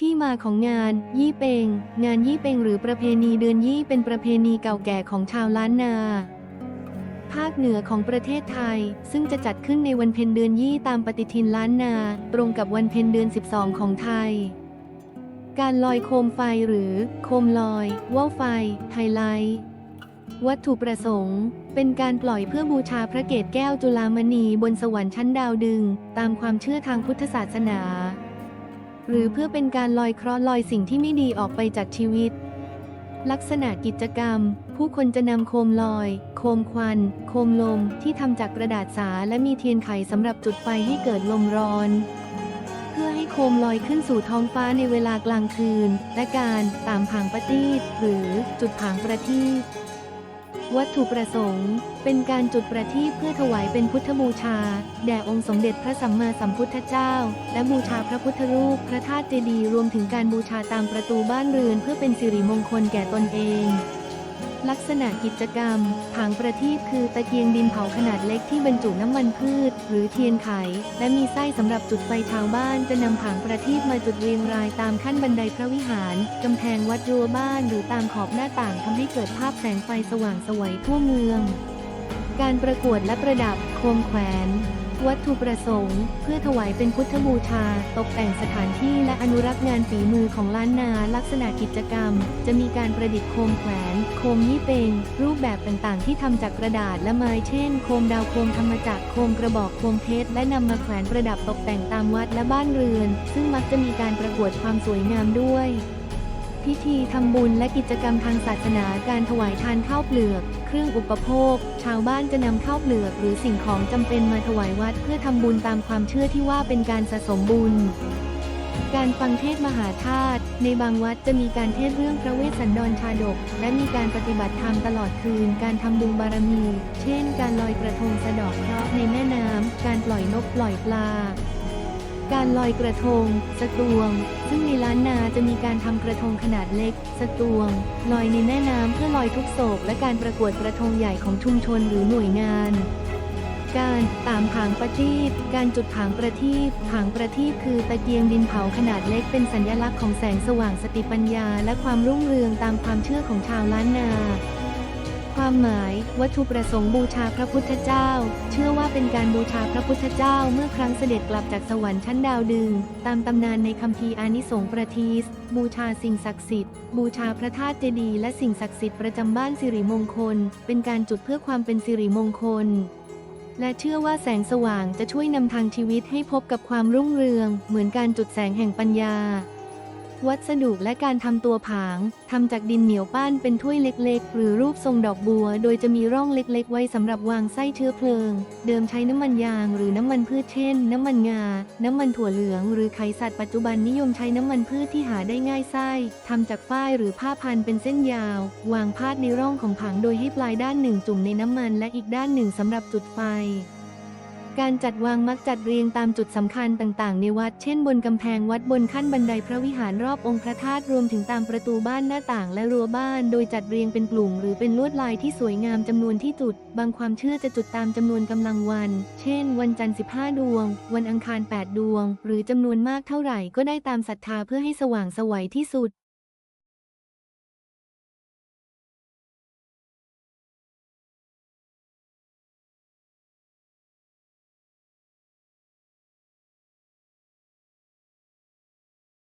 ที่มาของงานยี่เปง งานยี่เปงหรือประเพณีเดือนยี่เป็นประเพณีเก่าแก่ของชาวล้านนา ภาคเหนือของประเทศไทย ซึ่งจะจัดขึ้นในวันเพ็ญเดือนยี่ตามปฏิทินล้านนา ตรงกับวันเพ็ญเดือน 12 ของไทย การลอยโคมไฟหรือ โคมลอย ว่าวไฟ ไฮไลท์วัตถุประสงค์ เป็นการปล่อยเพื่อบูชาพระเกศแก้วจุฬามณีบนสวรรค์ชั้นดาวดึง ตามความเชื่อทางพุทธศาสนา หรือเพื่อเป็นการลอยเคราะห์ลอยสิ่งที่ไม่ดีออกไปจากชีวิต ลักษณะกิจกรรม ผู้คนจะนำโคมลอย โคมควัน โคมลม ที่ทำจากกระดาษสาและมีเทียนไขสำหรับจุดไฟให้เกิดลมร้อน เพื่อให้โคมลอยขึ้นสู่ท้องฟ้าในเวลากลางคืน และการตามผางประทีปหรือจุดผางประทีป วัตถุประสงค์ เป็นการจุดประทีปเพื่อถวายเป็นพุทธบูชา แด่องค์สมเด็จพระสัมมาสัมพุทธเจ้า และบูชาพระพุทธรูป พระธาตุเจดีย์รวมถึงการบูชาตามประตูบ้านเรือนเพื่อเป็นสิริมงคลแก่ตนเอง ลักษณะกิจกรรมผางประทีปคือตะเกียงดินเผาขนาดเล็กที่บรรจุน้ำมันพืช หรือเทียนไข และมีไส้สำหรับจุดไฟชาวบ้านจะนำผางประทีปมาจุดเรียงรายตามขั้นบันไดพระวิหารกำแพงวัดรั้วบ้านหรือตามขอบหน้าต่างทำให้เกิดภาพแสงไฟสว่างสวยทั่วเมือง การประกวดและประดับโคมแขวน วัตถุประสงค์ เพื่อถวายเป็นพุทธบูชา ตกแต่งสถานที่และอนุรักษ์งานฝีมือของล้านนาลักษณะกิจกรรม จะมีการประดิษฐ์โคมแขวน โคมยี่เปงรูปแบบต่างๆ ที่ทำจากกระดาษและไม้เช่น โคมดาวโคมธรรมจักรโคมกระบอกโคมเพชรและนำมาแขวนประดับตกแต่งตามวัดและบ้านเรือน ซึ่งมักจะมีการประกวดความสวยงามด้วย พิธีทำบุญและกิจกรรมทางศาสนาการถวายทานข้าวเปลือก เครื่องอุปโภค ชาวบ้านจะนำข้าวเปลือกหรือสิ่งของจำเป็นมาถวายวัด เพื่อทำบุญตามความเชื่อที่ว่าเป็นการสะสมบุญการฟังเทศมหาธาตุในบางวัดจะมีการเทศเรื่องพระเวสสันดรชาดก และมีการปฏิบัติธรรมตลอดคืน การทำบุญบารมี เช่น การลอยกระทงสะดอกเคราะห์ในแม่น้ำการปล่อยนกปล่อยปลา การลอยกระทง สตวง ซึ่งในล้านนาจะมีการทำกระทงขนาดเล็ก สตวง ลอยในแม่น้ำเพื่อลอยทุกโศกและการประกวดกระทงใหญ่ของชุมชนหรือหน่วยงานการตามผางประทีปการจุดผางประทีปผางประทีปคือตะเกียงดินเผาขนาดเล็กเป็นสัญลักษณ์ของแสงสว่างสติปัญญา และความรุ่งเรืองตามความเชื่อของชาวล้านนา ความหมาย วัตถุประสงค์บูชาพระพุทธเจ้า เชื่อว่าเป็นการบูชาพระพุทธเจ้าเมื่อครั้งเสด็จกลับจากสวรรค์ชั้นดาวดึง ตามตำนานในคัมภีร์อานิสงส์ประทีสบูชาสิ่งศักดิ์สิทธิ์ บูชาพระธาตุเจดีย์และสิ่งศักดิ์สิทธิ์ประจำบ้านสิริมงคล เป็นการจุดเพื่อความเป็นสิริมงคลและเชื่อว่าแสงสว่างจะช่วยนำทางชีวิตให้พบกับความรุ่งเรือง เหมือนการจุดแสงแห่งปัญญา วัสดุและการทำตัวผาง ทำจากดินเหนียวปั้นเป็นถ้วยเล็กๆ หรือรูปทรงดอกบัว โดยจะมีร่องเล็กๆ ไว้สำหรับวางไส้เชื้อเพลิง เดิมใช้น้ำมันยางหรือน้ำมันพืชเช่น น้ำมันงา น้ำมันถั่วเหลือง หรือไขสัตว์ปัจจุบันนิยมใช้น้ำมันพืชที่หาได้ง่ายไส้ทำจากฝ้ายหรือผ้าพันเป็นเส้นยาว วางพาดในร่องของผางโดยให้ปลายด้านหนึ่งจุ่มในน้ำมันและอีกด้านหนึ่งสำหรับจุดไฟ การจัดวางมักจัดเรียงตามจุดสำคัญต่างๆ ในวัด เช่นบนกำแพงวัดบนขั้นบันไดพระวิหารรอบองค์พระธาตุรวมถึงตามประตูบ้านหน้าต่างและรั้วบ้าน โดยจัดเรียงเป็นกลุ่ม หรือเป็นลวดลายที่สวยงามจำนวนที่จุด บางความเชื่อจะจุดตามจำนวนกำลังวัน เช่น วันจันทร์ 15 ดวง วันอังคาร 8 ดวง หรือจำนวนมากเท่าไหร่ก็ได้ตามศรัทธาเพื่อให้สว่างสวัยที่สุด